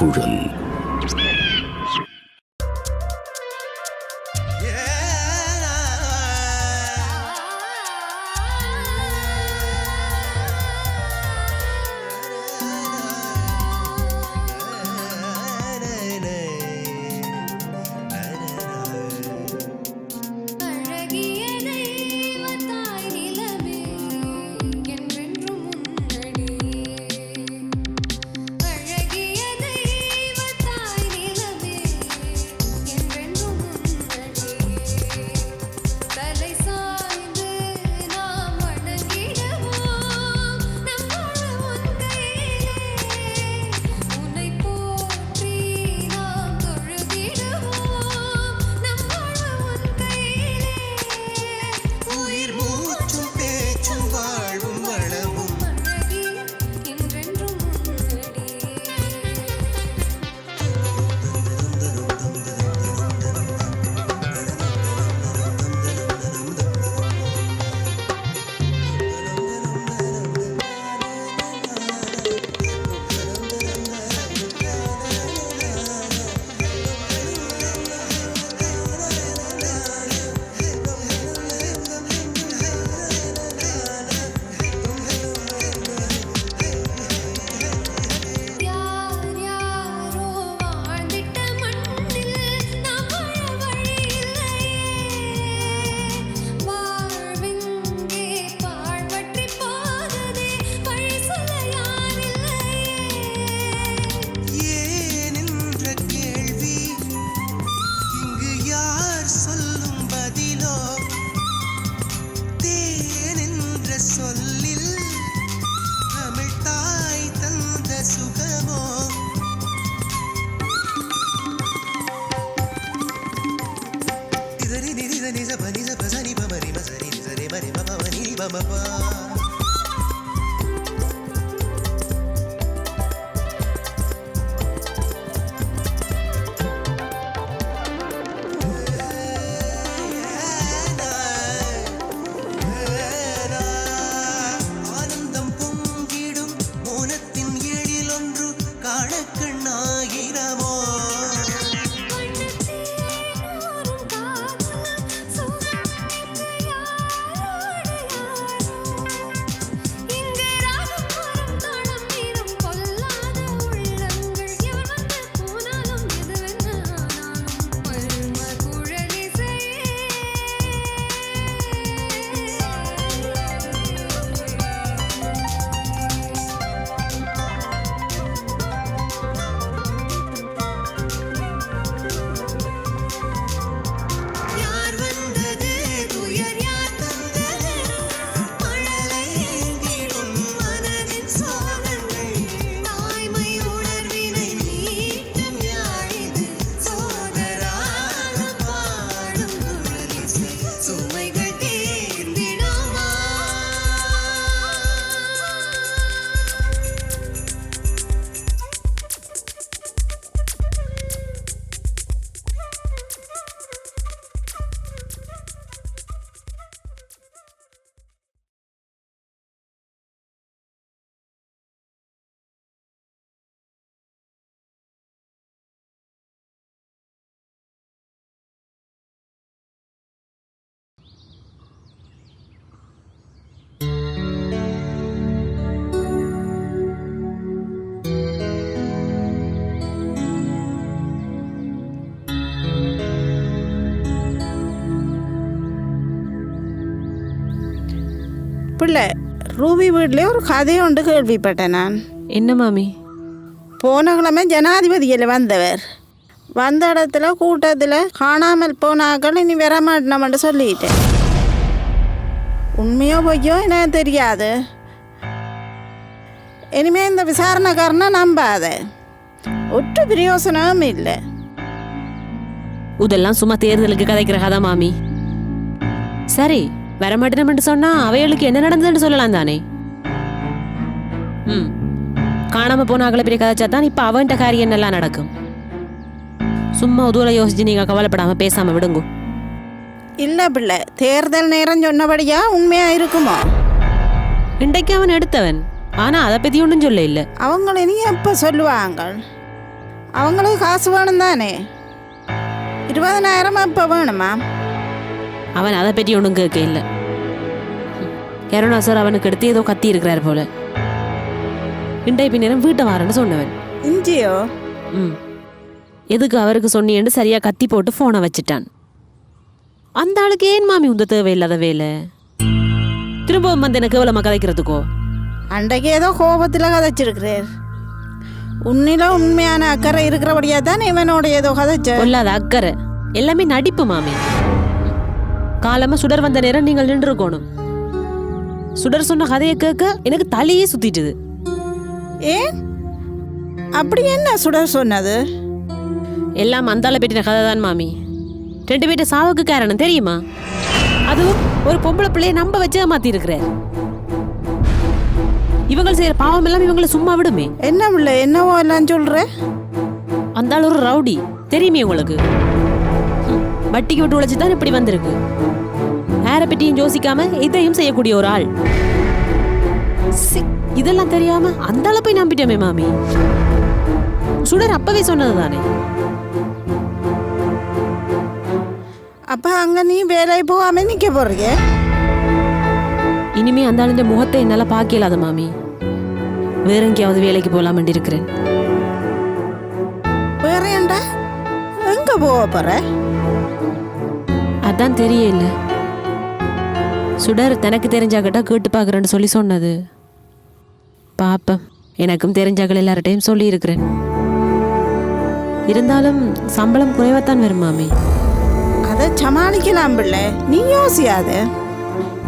故人 ba ba ba. பிள்ளை Ruby வீட்டிலே ஒரு கதையுண்டு கேள்விப்பட்டேன் நான். என்ன மாமி? போன கிழமை ஜனாதிபதியில் வந்தவர். வந்த இடத்துல கூட்டத்தில் காணாமல் போனாக்கள் இனி வரமாட்டோம்னு சொல்லிட்டேன். உண்மையோ பொய்யோ எனக்கு தெரியாது. இனிமே இந்த விசாரணைக்காரனை நம்பாத. ஒற்று பிரயோசனமும் இல்லை. இதெல்லாம் சும்மா தேர்தலுக்கு கதைக்கிற கதை மாமி. சரி வரமாட்டேன்னு சொன்னா அவைகளுக்கு என்ன நடந்ததுன்னு சொல்லலாம் தானே? ம். காணாம போன அகல பெரிய கதைச்சா தான் இப்ப அவன்கிட்ட காரியம் என்னெல்லாம் நடக்கும்? சும்மா உதவுல யோசிச்சு நீங்க கவலைப்படாம பேசாம விடுங்க. இல்லை பிள்ளை தேர்தல் நேரம் சொன்னபடியா உண்மையாக இருக்குமோ? இன்றைக்கு அவன் எடுத்தவன். ஆனா அதை பத்தி ஒன்றும் சொல்ல இல்ல. அவங்கள நீ எப்போ சொல்லுவாங்க? அவங்களுக்கு காசு வேணும் தானே? இருபதனாயிரம் இப்போ வேணுமா? அவன் அதை பற்றி ஒன்றும் கேட்க இல்லை. கருணா சார் அவனுக்கு எடுத்து ஏதோ கத்தி இருக்கிறார் போல. இண்டை பின்னேரம் வீட்டை வாரன்னு சொன்னவன். இஞ்சியோ? ம். எதுக்கு அவருக்கு சொன்னியேன்னு சரியா கத்தி போட்டு ஃபோனை வச்சுட்டான். அந்த ஆளுக்கு ஏன் மாமி உந்த தேவையில்லாத வேலை? திரும்பவும் வந்து எனக்கு எவ்வளோ கதைக்கிறதுக்கோ? அன்றைக்கு ஏதோ கோபத்தில் கதைச்சிருக்கிறார். உன்னில உண்மையான அக்கறை இருக்கிறபடியா தான் இவனோட ஏதோ கதைச்ச. கொல்லாத அக்கறை. எல்லாமே நடிப்பு மாமி. காலமா சுடர் வந்த நேரம் நீங்கள் நின்றுக்கணும் சுடர் சொன்ன கதையை கேட்க எனக்கு தலையே சுத்திட்டுது. ஏன் அப்படி என்ன சுடர் சொன்னது? எல்லாம் அந்தால பெட்டின கதை தான் மாமி. ரெண்டு பேர்ட்ட சாவுக்கு காரணம் தெரியுமா? அதுவும் ஒரு பொம்பளை பிள்ளைய நம்ப வச்சு மாத்தி இருக்கிறார் இவங்க செய்யற பாவம் எல்லாம் இவங்களை சும்மா விடுமே. என்ன பிள்ளை என்னவோ எல்லாம் சொல்ற? அந்த ஒரு ரவுடி. தெரியுமே உங்களுக்கு? வட்டிக்கு விட்டு உழைச்சு தான் இப்படி வந்திருக்கு. யாரை பற்றியும் யோசிக்காம இதையும் செய்யக்கூடிய ஒரு ஆள். இதெல்லாம் தெரியாம அந்த ஆளை போய் நம்பிட்டோமே மாமி. சுடர் அப்பவே சொன்னது தானே. அப்ப அங்க நீ வேலைக்கு போகாம நிக்க போறீங்க இனிமே அந்த ஆளுடைய முகத்தை என்னால பார்க்க இயலாத மாமி. வேற எங்கேயாவது வேலைக்கு போலாமண்டி இருக்கிறேன். வேற ஏன்டா? எங்க போக போற? அதான் தெரியல. சுடர் தனக்கு தெரிஞ்சாக்கிட்ட கேட்டு பார்க்குறேன்னு சொல்லி சொன்னது. பாப்பேன் எனக்கும் தெரிஞ்சாக்கள் எல்லார்ட்டையும் சொல்லி இருக்கிறேன் இருந்தாலும் சம்பளம் குறைவாத்தான் வரும் மாமி. அதை சமாளிக்கலாம் பிள்ளை. நீ யோசியாத.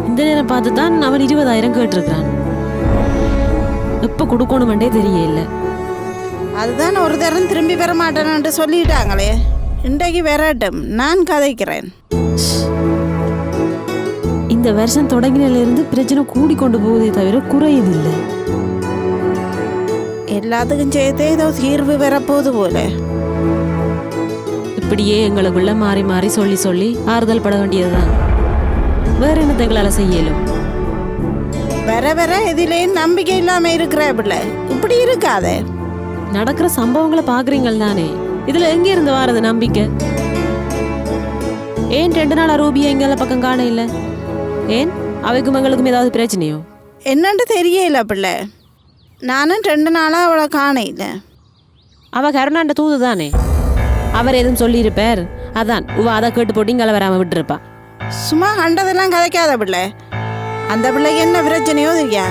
இந்த நேரம் பார்த்து தான் அவன் இருபதாயிரம் கேட்டிருக்கிறான். எப்போ கொடுக்கணுமெண்டே தெரியல. அதுதான் ஒரு தரம் திரும்பி பெற மாட்டேன்னு சொல்லிட்டாங்களே. இன்றைக்கு வரட்டும். நான் கதைக்கிறேன். இந்த வருஷம் தொடங்கினிலிருந்து பிரச்சனை கூடி கொண்டு போவதே தவிர குறையதில்லை. எல்லாத்துக்கும் சேர்த்து ஏதோ தீர்வு வரப்போகுது போல. இப்படியே எங்களுக்குள்ள மாறி மாறி சொல்லி சொல்லி ஆறுதல் பட வேண்டியதுதான். வேற என்னத்தை எங்களால் செய்யலும்? வர வர எதிலேயும் நம்பிக்கை இல்லாம இருக்கிற பிள்ளை. இப்படி இருக்காதே. நடக்கிற சம்பவங்களை பாக்குறீங்கள் தானே இதுல எங்க இருந்து வாரது நம்பிக்கை? ஏன் ரெண்டு நாளா ரூபியா எங்கால பக்கம் காண இல்ல? ஏன்? அவைக்கும் எங்களுக்கும் ஏதாவது பிரச்சனையோ? என்னன்னு தெரியல பிள்ளை. நானும் ரெண்டு நாளாக அவளை காணையில அவ கருணாண்ட தூது தானே? அவர் எதுவும் சொல்லியிருப்பார்? அதான் உவ அதை கேட்டு போட்டு இங்கால வராம விட்டுருப்பா. சும்மா கண்டதெல்லாம் கதைக்காத பிள்ளை. அந்த பிள்ளைக்கு என்ன பிரச்சனையோ தெரியா?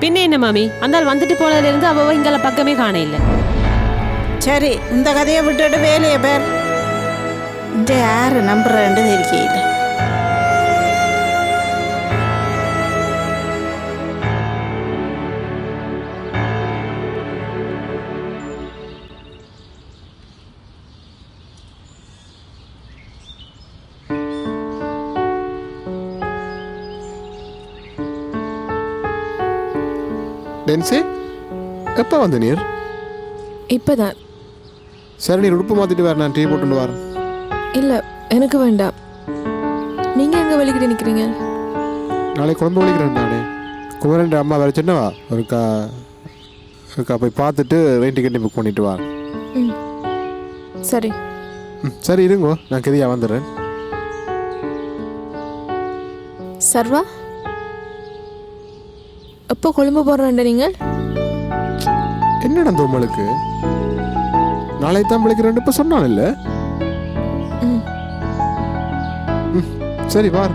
பின்ன என்ன மாமி? அந்த ஆள் வந்துட்டு போனதுல இருந்து அவ இங்கால பக்கமே காண இல்ல. சரி இந்த கதையை விட்டுட்டு வேலையை பேர். இந்த யாரு நம்புறேன்னு தெரியல டென்சி எப்போ வந்து நீர் இப்போதான் சரி நீர் உடுப்பு மாற்றிட்டு வேறு நான் டீ போட்டு வரேன் இல்லை எனக்கு வேண்டாம். நீங்கள் எங்கே வெளிக்கிட்டு நிற்கிறீங்க நாளைக்கு குழம்பு வலிக்கிறேன் நானே. குமரன் அம்மா வேறு சின்னவா? ஒருக்கா ஒருக்கா போய் பார்த்துட்டு ரெயின் டிக்கெட் புக் பண்ணிட்டு வா. ம். சரி. ம் சரி இருங்கோ. நான் கெதியா வந்துடுறேன். சர்வா? எப்போ கொழும்பு போடுறேன் நீங்கள்? என்னடா அந்த உங்களுக்கு நாளைக்கு தான் விളിக்கிறேன் இப்போ சொன்னான் இல்லை? சரி பார்.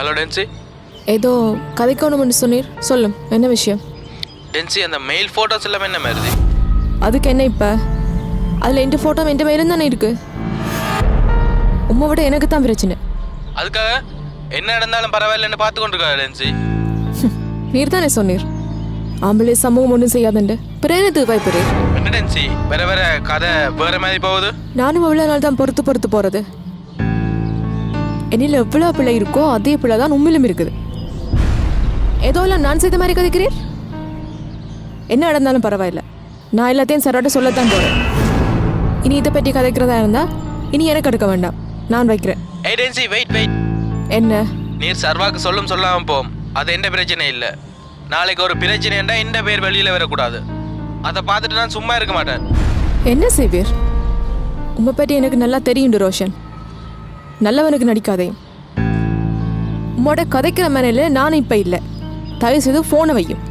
ஹலோ டென்சி ஏதோ கதைக்கணும்னு சொன்னீர். சொல்லும். என்ன விஷயம்? டென்சி அந்த மெயில் ஃபோட்டோஸ் எல்லாமே என்ன மாதிரி? அதுக்கு என்ன இப்போ? அதில் எந்த ஃபோட்டோ எந்த மேலும் தானே இருக்கு. உம்மை விட எனக்கு தான் பிரச்சனை. அதுக்காக என்ன நடந்தாலும் பரவாயில்லன்னு பார்த்து கொண்டிருக்கா டென்சி நீர் தானே சொன்னீர். ஆம்பளை சமூகம் ஒன்றும் செய்யாதுண்டு. பயப்படுறேன் என்ன டென்சி வேற வேற கதை வேற மாதிரி போகுது? நானும் அவ்வளோ நாள் தான் பொறுத்து பொறுத்து போகிறது என்னில் எவ்வளோ பிள்ளை இருக்கோ அதே பிள்ளை தான் உண்மையிலும் இருக்குது. ஏதோ இல்லை நான் செய்த மாதிரி கதைக்கிறீர்? என்ன நடந்தாலும் பரவாயில்ல. நான் எல்லாத்தையும் சரோட்ட சொல்லத்தான் போகிறேன் இனி இதை பற்றி கதைக்கிறதா இருந்தா இனி எனக்கு எடுக்க வேண்டாம். நான் வைக்கிறேன். ஏய் டென்சி வெயிட் வெயிட் என்ன? நீர் சர்வாக்கு சொல்லும் சொல்லாம போம். அது எந்த பிரச்சனை இல்லை. நாளைக்கு ஒரு பிரச்சனைண்டா இந்த பேர் வெளியில வரக்கூடாது. அதை பார்த்துட்டு நான் சும்மா இருக்க மாட்டேன். என்ன செய்வீர்? உம்மை பற்றி எனக்கு நல்லா தெரியுண்டு ரோஷன். நல்லவனுக்கு நடிக்காதே. உம்மோட கதைக்கிற மேனையில் நானும் இப்போ இல்லை. தயவு செய்து ஃபோனை வையும்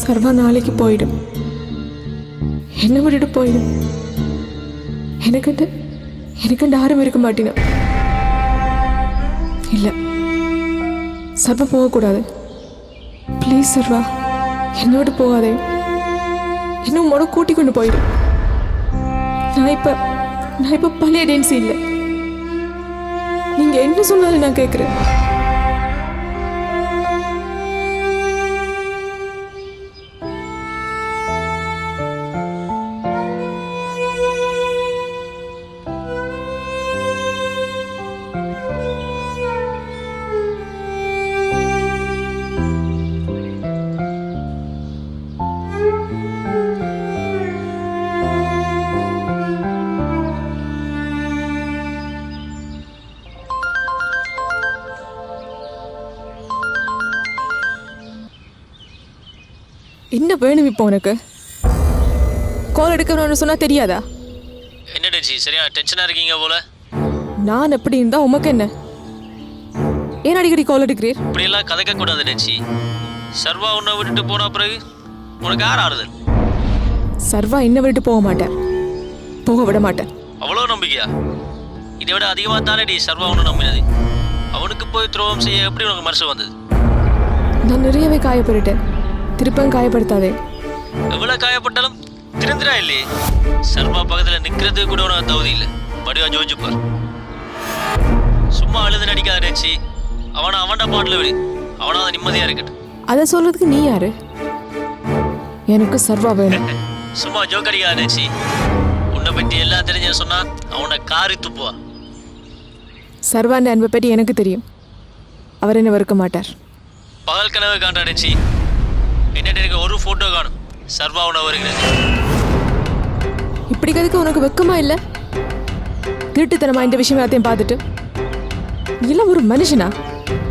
சர்வா நாளைக்கு போயிடும். என்ன விட்டுட்டு போயிடும். எனக்குண்டு எனக்குண்டு யாரும் இருக்க மாட்டேனா இல்லை. சர்வா போகக்கூடாது. ப்ளீஸ் சர்வா என்னோட போகாதே. என்ன உன்னோட கூட்டி கொண்டு போயிடு நான் இப்போ நான் இப்போ பழைய டேன்ஸ் இல்லை. நீங்கள் என்ன சொன்னாலும் நான் கேட்குறேன் என்ன வேணும் இப்போ உனக்கு? கால் எடுக்கணும்னு சொன்னால் தெரியாதா? என்ன டென்சி சரியா டென்ஷனாக இருக்கீங்க போல? நான் எப்படி இருந்தா உமக்கு என்ன? ஏன் அடிக்கடி கால் எடுக்கிறீர்? இப்படியெல்லாம் கதைக்க கூடாது டென்சி சர்வா உன்னை விட்டுட்டு போன பிறகு உனக்கு யார் ஆறுதல்? சர்வா என்ன விட்டு போக மாட்டேன். போக விட மாட்டேன். அவ்வளோ நம்பிக்கையா? இதை விட அதிகமாக தானே டி சர்வா உன்னை நம்பினது? அவனுக்கு போய் துரோகம் செய்ய எப்படி உனக்கு மனசு வந்தது? நான் நிறையவே காயப்பட்டுட்டேன். திருப்பம் காயப்படுத்தாதே. எவ்வளோ காயப்பட்டாலும் திருந்திரா இல்லையே? சர்வா பக்கத்தில் நிற்கிறது கூட உனக்கு தகுதி இல்லை. வடிவா ஜோதிச்சுப்பார் சும்மா அழுது நடிக்காத டென்சி அவனை அவன்டா பாட்டில் விடு. அவனாவது நிம்மதியாக இருக்கட்டும். அதை சொல்றதுக்கு நீ யாரு? எனக்கு சர்வா வேணும். சும்மா ஜோக் அடிக்காத டென்சி உன்னை பற்றி எல்லாம் தெரிஞ்ச சொன்னா அவனை காரி துப்புவா. சர்வாண்ட அன்பை பற்றி எனக்கு தெரியும். அவர் என்ன வெறுக்க மாட்டார். பகல் கனவு காண்டா டென்சி என்னட்டு எனக்கு ஒரு ஃபோட்டோ காணும். சர்வா உணவு வருகிறது இப்படி கதைக்கு உனக்கு வெக்கமா இல்லை? திருட்டுத்தனமா இந்த விஷயம் எல்லாத்தையும் பார்த்துட்டு? எல்லாம் ஒரு மனுஷனா?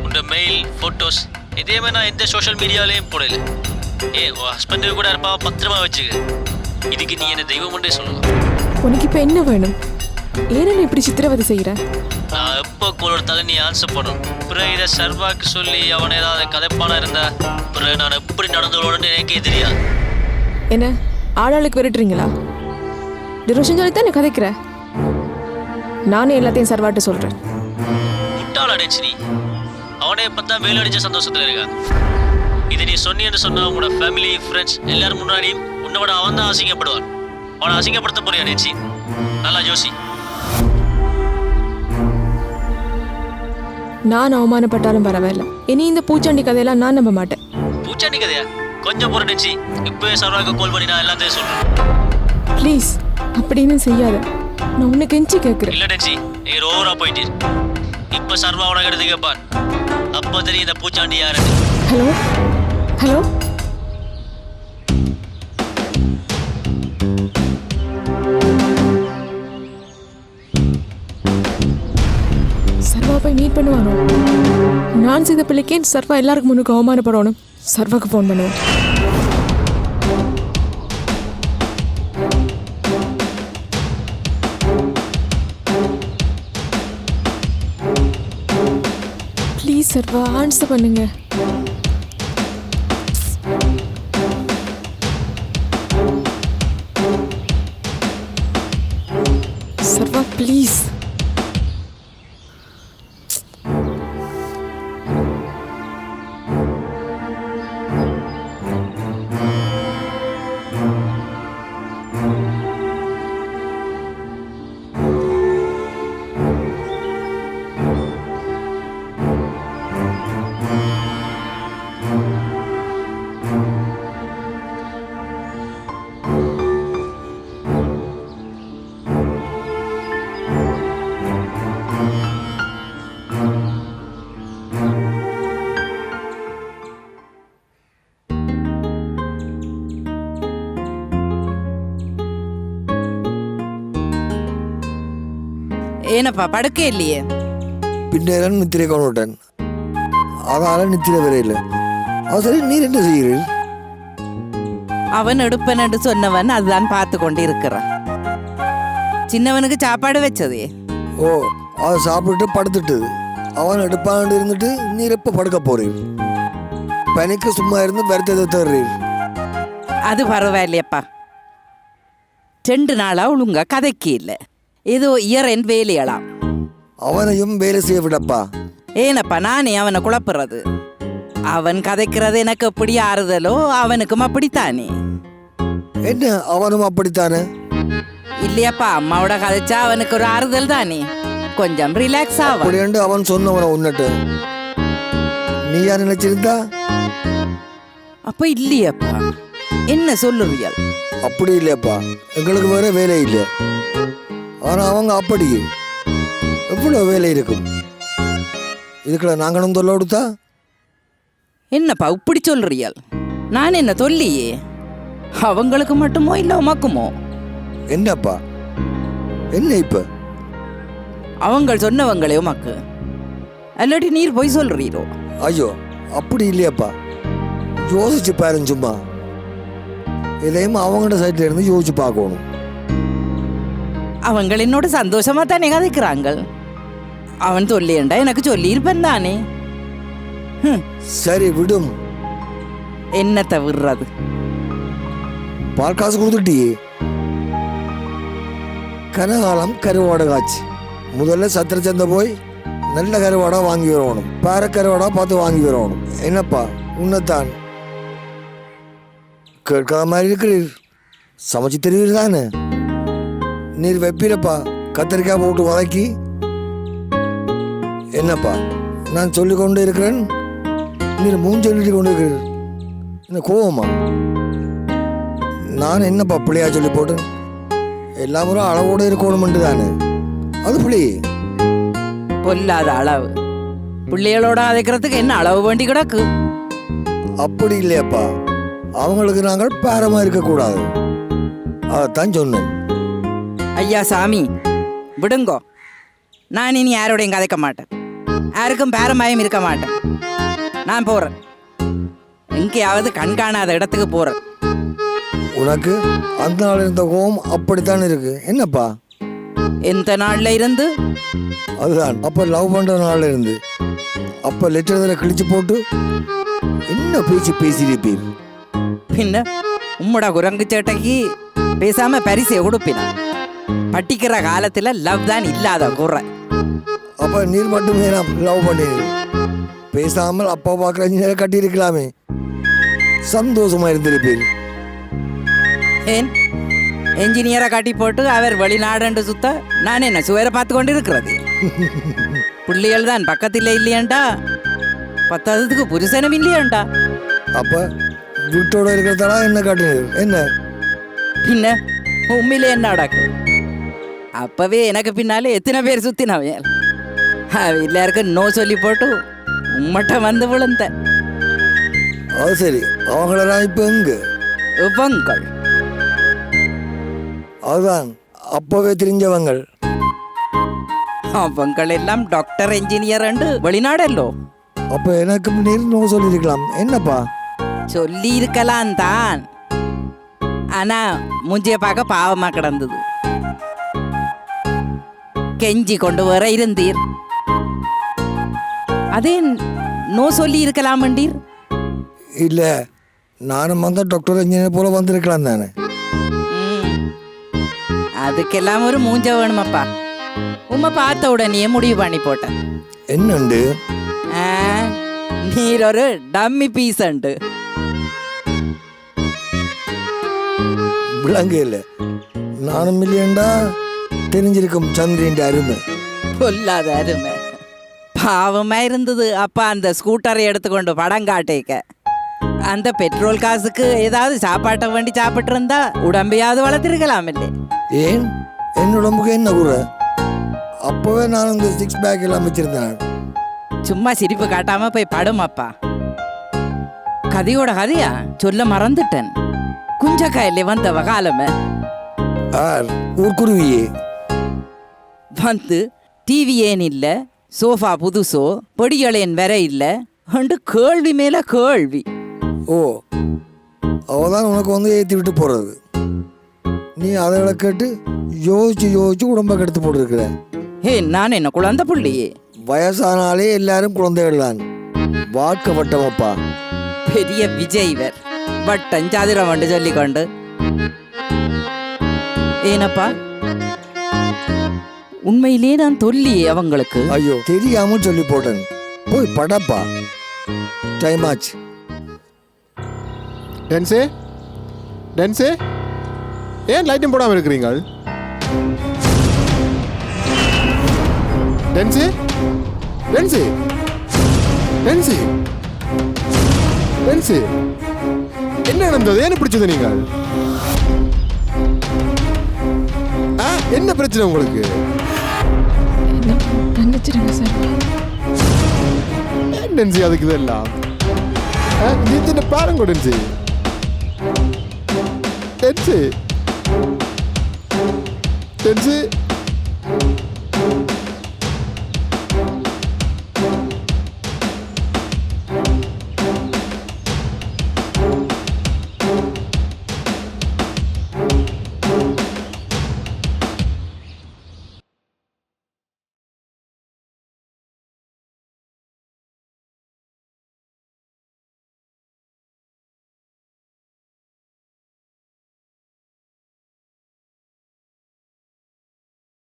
உன்னோட மெயில் ஃபோட்டோஸ் இதேமே நான் எந்த சோஷியல் மீடியாவிலையும் போடல. ஏ உன் ஹஸ்பண்டுக்கு கூட இருப்பா பத்திரமா வச்சுக்க. இதுக்கு நீ என்ன தெய்வம் ஒன்றே சொல்லுவா உனக்கு இப்போ என்ன வேணும்? ஏன் இப்படி சித்திரவதை செய்கிற நான் எப்போ உங்களோட தலை நீ ஆன்சர் பண்ணும் பிறகு இதை சர்வாக்கு சொல்லி அவன் ஏதாவது கதைப்பானா இருந்தா பிறகு நான் எப்படி நடந்துள்ளோன்னு எனக்கு எதிரியா என்ன? ஆளாளுக்கு விரட்டுறீங்களா? டிரோஷன் சொல்லி தான் கதைக்கிற. நானே எல்லாத்தையும் சர்வாட்டு சொல்கிறேன் முட்டாளா நீ அவனே பார்த்தா வேலை அடிச்ச சந்தோஷத்துல இருக்கான். இதை நீ சொன்னீன்னு சொன்னா உன்னோட ஃபேமிலி ஃப்ரெண்ட்ஸ் எல்லாரும் முன்னாடியும் உன்னை விட அவன் தான் அசிங்கப்படுவான். அவனை அசிங்கப்படுத்த போறியா டென்சி நல்லா ஜோசி நான் அவமானப்பட்டாலும் பரவாயில்ல. இனி இந்த பூச்சாண்டி கதையெல்லாம் நான் நம்ப மாட்டேன். பூச்சாண்டி கதையா? கொஞ்சம் பொறு டென்சி இப்பவே சர்வாக்கு கால் பண்ணி நான் எல்லாத்தையும் சொல்றேன். ப்ளீஸ் அப்படின்னு செய்யாத. நான் உன்னை கெஞ்சி கேட்குறேன் இல்ல டென்சி நீ ஓவரா போயிட்டு இப்ப சர்வா உனக்கு எடுத்து கேட்பான் அப்போ தெரியும் இந்த பூச்சாண்டி யாருன்னு. Hello hello? சர்வா போய் மீட் பண்ணுவாங்க நான் செய்த பிள்ளைக்கே சர்வா எல்லாருக்கும் முன்னுக்கு அவமானப்படணும். சர்வாக்கு ஃபோன் பண்ணுவோம் ப்ளீஸ் சர்வா ஆன்சர் பண்ணுங்க. என்னப்பா படுக்கே இல்லையே. பின்னேரன் நித்திரை கொண்டுட்டேன் அதனால நித்திரை வரையில் அவசரி நீர் என்ன செய்கிறீர்கள் அவன் எடுப்பன் என்று சொன்னவன் அதுதான் பார்த்து கொண்டு இருக்கிறான் சின்னவனுக்கு சாப்பாடு வச்சதே. ஓ அதை சாப்பிட்டு படுத்துட்டது அவன் எடுப்பாண்டு இருந்துட்டு நீர் எப்போ படுக்க போறீர் பனிக்கு சும்மா இருந்து வருத்தத்தை தர்றீர் அது பரவாயில்லையப்பா. ரெண்டு நாளாக ஒழுங்கா கதைக்கு இல்லை. ஏதோ இயறன் வேலையலாம் அவனையும் வேலை செய்ய விடப்பா ஏனப்பா நானே அவனை குழப்புறது அவன் கதைக்கிறது எனக்கு எப்படி ஆறுதலோ அவனுக்கும் அப்படித்தானே என்ன அவனும் அப்படித்தானே இல்லையாப்பா அம்மாவோட கதைச்சா அவனுக்கு ஒரு ஆறுதல் தானே கொஞ்சம் ரிலாக்ஸ் ஆகும் அப்படியாண்டு அவன் சொன்னவன உன்னட்டு நீ யார் நினைச்சிருந்தா அப்ப இல்லையாப்பா என்ன சொல்லுறியல் அப்படி இல்லையாப்பா எங்களுக்கு வேற வேலை இல்லை ஆனா அவங்க அப்படி எவ்வளவு வேலை இருக்கும்? இதுக்குள்ள நாங்களும் தொல்லை கொடுத்தா? என்னப்பா இப்படி சொல்றியல்? நான் என்ன சொல்லியே அவங்களுக்கு மட்டுமோ இல்ல உமக்குமோ? என்னப்பா? என்ன இப்ப? அவங்க சொன்னவங்களே உமக்கு. அல்லாட்டி நீர் போய் சொல்றீரோ? ஐயோ அப்படி இல்லையாப்பா. யோசிச்சு பாருங்க சும்மா. இதையும் அவங்களோட சைட்ல இருந்து யோசிச்சு பார்க்கணும். அவங்க என்னோட சந்தோஷமா தானே கதைக்கிறாங்க அவன் சொல்லியண்டா எனக்கு சொல்லியிருப்பேன் தானே? சரி விடும். என்னத்தை விடுறது பால் காசு கொடுத்துட்டியே. கனகாலம் கருவாடை காய்ச்சி. முதல்ல சத்திர சந்தை போய் நல்ல கருவாடா வாங்கி வரணும். பேர கருவாடா பார்த்து வாங்கி வரணும். என்னப்பா உன்னைத்தான்? கேட்காத மாதிரி இருக்கிறீர். சமைச்சு தெரிவீர் தானே? நீர் வைப்பீரப்பா கத்திரிக்காய் போட்டு வதக்கி. என்னப்பா நான் சொல்லிக் கொண்டு இருக்கிறேன். நீர் மூஞ்சி சொல்லிட்டு கொண்டு இருக்கிறீர். என்ன கோவமா? நான் என்னப்பா பிள்ளையா சொல்லி போட்டேன்? எல்லாரும் அளவோடு இருக்கணும்ட்டு தானே. அது புள்ளி. பொல்லாத அளவு. பிள்ளைகளோட அதைக்கிறதுக்கு என்ன அளவு வேண்டி கிடக்கு? அப்படி இல்லையாப்பா. அவங்களுக்கு நாங்கள் பேரமா இருக்கக்கூடாது. அதைத்தான் சொன்னேன். ஐயா சாமி. விடுங்கோ. நான் இனி யாரோடையும் கதைக்க மாட்டேன். யாருக்கும் பேரமாயம் இருக்க மாட்டேன். நான் போறேன். எங்கேயாவது கண் காணாத இடத்துக்கு போறேன். உனக்கு அந்த நாள் இருந்த கோவம் அப்படித்தான் இருக்கு. என்னப்பா? எந்த நாள்ல இருந்து? அதுதான். அப்ப லவ் பண்ற நாள்ல இருந்து. அப்ப லெட்டர் இதில் கிழிச்சு போட்டு என்ன பேச்சு பேசியிருப்பீர்? பின்ன உம்மோட குரங்கு சேட்டைக்கு பேசாம பரிசை கொடுப்பினா? பட்டிக்கிற காலத்துல லவ் தான் இல்லாத குறை அப்ப நீர் மட்டுமே லவ் பண்ணி. பேசாமல் அப்பா பார்க்குற நேரம் கட்டியிருக்கலாமே. சந்தோஷமா இருந்திருப்பீர். ஏன்? என்ஜினியரை காட்டி போட்டு அவர் வெளிநாடுண்டு சுத்த நான் என்ன சுவரை பார்த்து கொண்டு இருக்கிறது பிள்ளைகள் தான் பக்கத்தில் இல்லையாண்டா. பத்தாததுக்கு புருஷனும் இல்லையாண்டா. அப்ப வீட்டோட இருக்கிறதா என்ன காட்டினது என்ன? பின்ன உண்மையிலே என்ன நடக்கு அப்பவே எனக்கு பின்னாலே எத்தனை பேர் சுத்தினவன் எல்லாருக்கும் நோ சொல்லி போட்டு உம்மட்ட வந்து விழுந்த. அது சரி. அவங்களெல்லாம் இப்போ எங்க? உபங்கள் அதுதான் அப்பவே தெரிஞ்சவங்கள். அவங்கள் எல்லாம் டாக்டர் என்ஜினியர் அண்டு வெளிநாடல்லோ? அப்ப எனக்கு நீர் நோ சொல்லியிருக்கலாம். என்னப்பா? சொல்லி இருக்கலாம் தான். ஆனா மூஞ்சிய பார்க்க பாவமா கிடந்தது. கெஞ்சி கொண்டு வர இருந்தீர். அதே நோ சொல்லி இருக்கலாமண்டீர்? இல்ல நானும் வந்த டாக்டர் இன்ஜினியர் போல வந்திருக்கலாம் தானே. அதுக்கெல்லாம் ஒரு மூஞ்ச வேணுமப்பா. உம்மை பார்த்த உடனே முடிவு பண்ணி போட்டேன். என்னண்டு? நீர் ஒரு டம்மி பீசண்டு விளங்க இல்லை. நானும் இல்லையண்டா? தெரிஞ்சிருக்கும் சந்திரன் அருமை. பொல்லாத அருமை. பாவமா இருந்தது. அப்பா அந்த ஸ்கூட்டரை எடுத்துக்கொண்டு படம் காட்டேக்க. அந்த பெட்ரோல் காசுக்கு ஏதாவது சாப்பாட்டை வேண்டி சாப்பிட்டு இருந்தா உடம்பையாவது வளர்த்திருக்கலாம் இல்லை ஏன்? என் உடம்புக்கு என்ன குறை? அப்பவே நான் இந்த சிக்ஸ் பேக் எல்லாம் வச்சிருந்தேன். சும்மா சிரிப்பு காட்டாம போய் படும் அப்பா. கதையோட கதையா? சொல்ல மறந்துட்டேன். குஞ்சக்காயிலே வந்தவ காலமே. ஆர் ஊர்க்குருவியே. வந்து டிவி ஏன் இல்லை? சோஃபா புதுசோ? பொடிகள் ஏன் வர இல்லை? அண்டு கேள்வி மேல கேள்வி. ஓ அவ தான் உனக்கு வந்து ஏற்றி விட்டு போகிறது நீ அதை கேட்டு யோசிச்சு யோசிச்சு உடம்ப கெடுத்து போட்டுருக்குற. ஹே நான் என்ன குழந்தை புள்ளியே? வயசானாலே எல்லாரும் குழந்தைகள் தான். வாழ்க்கை வட்டமப்பா. பெரிய விஜய்வர். வட்டம் சதுரம் வந்து சொல்லிக்கொண்டு. ஏனப்பா? உண்மையிலே நான் தொல்லியே அவங்களுக்கு. ஐயோ தெரியாம சொல்லி போட்டேன். போய் படப்பா. டைம் ஆச்சு. டென்ஸே டென்ஸே ஏன் லைட்டும் போடாமல் இருக்கிறீங்க? டென்ஸே டென்ஸே டென்ஸே டென்ஸே என்ன நடந்தது? ஏன் பிடிச்சது நீங்கள்? ஆ என்ன பிரச்சனை உங்களுக்கு? மன்னிச்சிடுங்க சார். ஏன் அதுக்கு இதெல்லாம் ஆ, இது சின்ன பாருங்க டென்ஸி டென்ஸி டென்ஸி